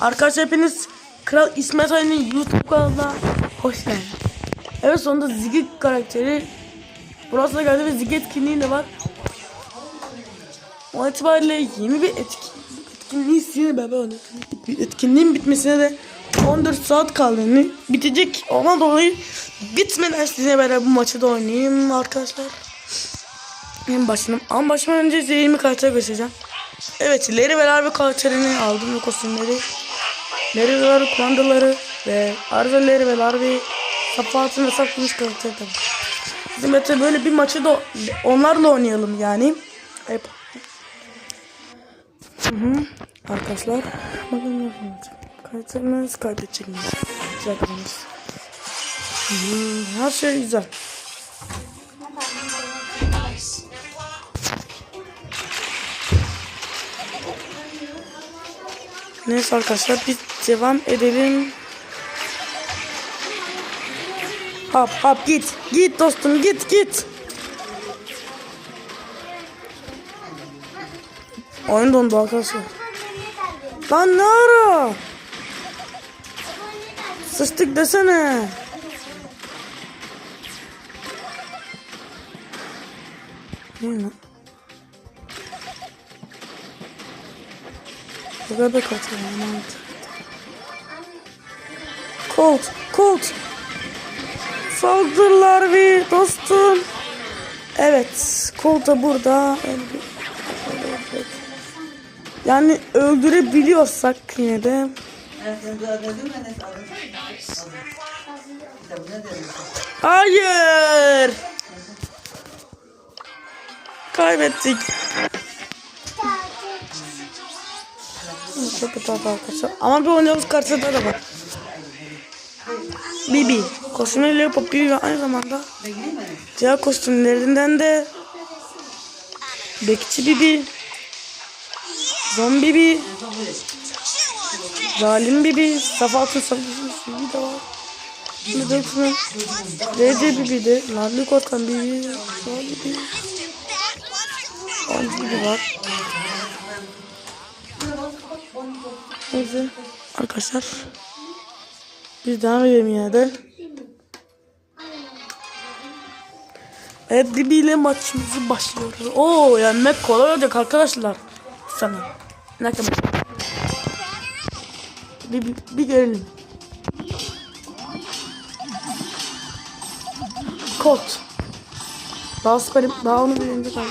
Arkadaşlar hepiniz Kral İsmet Ali'nin YouTube kanalına hoş geldiniz. Evet sonunda Zigit karakteri burası da geldi ve Zigit etkinliği de var. O itibariyle yeni bir etki, etkinliği yeni bebe onu. Etkinliğin bitmesine de 14 saat kaldı. Yani bitecek ona dolayı bitmeden size beraber bu maçı da oynayayım arkadaşlar. En başına, ama başlamadan önce size 20 karakter göstereceğim. Evet, Larry ve karakterini aldım bu kostümleri. Larry kumandaları ve Larry ve Larry safatını ve saklamış karakter tabii. Bizim Mete böyle bir maçı da onlarla oynayalım yani. Hep. Hı hı. Arkadaşlar. Bakalım olacak. Karakterimiz kaybedecek miyiz? Güzel. Her şey güzel. Neyse arkadaşlar biz devam edelim. Hop hop git. Git dostum git git. Oyun dondu arkadaşlar. Lan ne ara? Sıçtık desene. Ne lan? Bu kadar katı Colt, Colt. Saldırılar bir dostum. Evet, Colt da burada. Yani öldürebiliyorsak yine de. Hayır. Kaybettik. Çok kötü oldu arkadaşlar. Ama bir oynayalım karşıda da var. Bibi. Kostümüyle Poppy ve aynı zamanda diğer kostümlerinden de Bekçi Bibi Zombi Bibi Zalim Bibi Safatın Safatın Bibi de var. Şimdi de hepsinin DC Bibi de Narlı Korkan Bibi Zombi Bibi Zombi Bibi var. Neyse arkadaşlar biz devam edelim yine de. Evet Bibi ile maçımızı başlıyoruz. Oo yenmek kolay olacak arkadaşlar. Sana. Ne kadar? Bir, bir, bir görelim. Kod. Daha süperim. Daha onu birinci kaldı.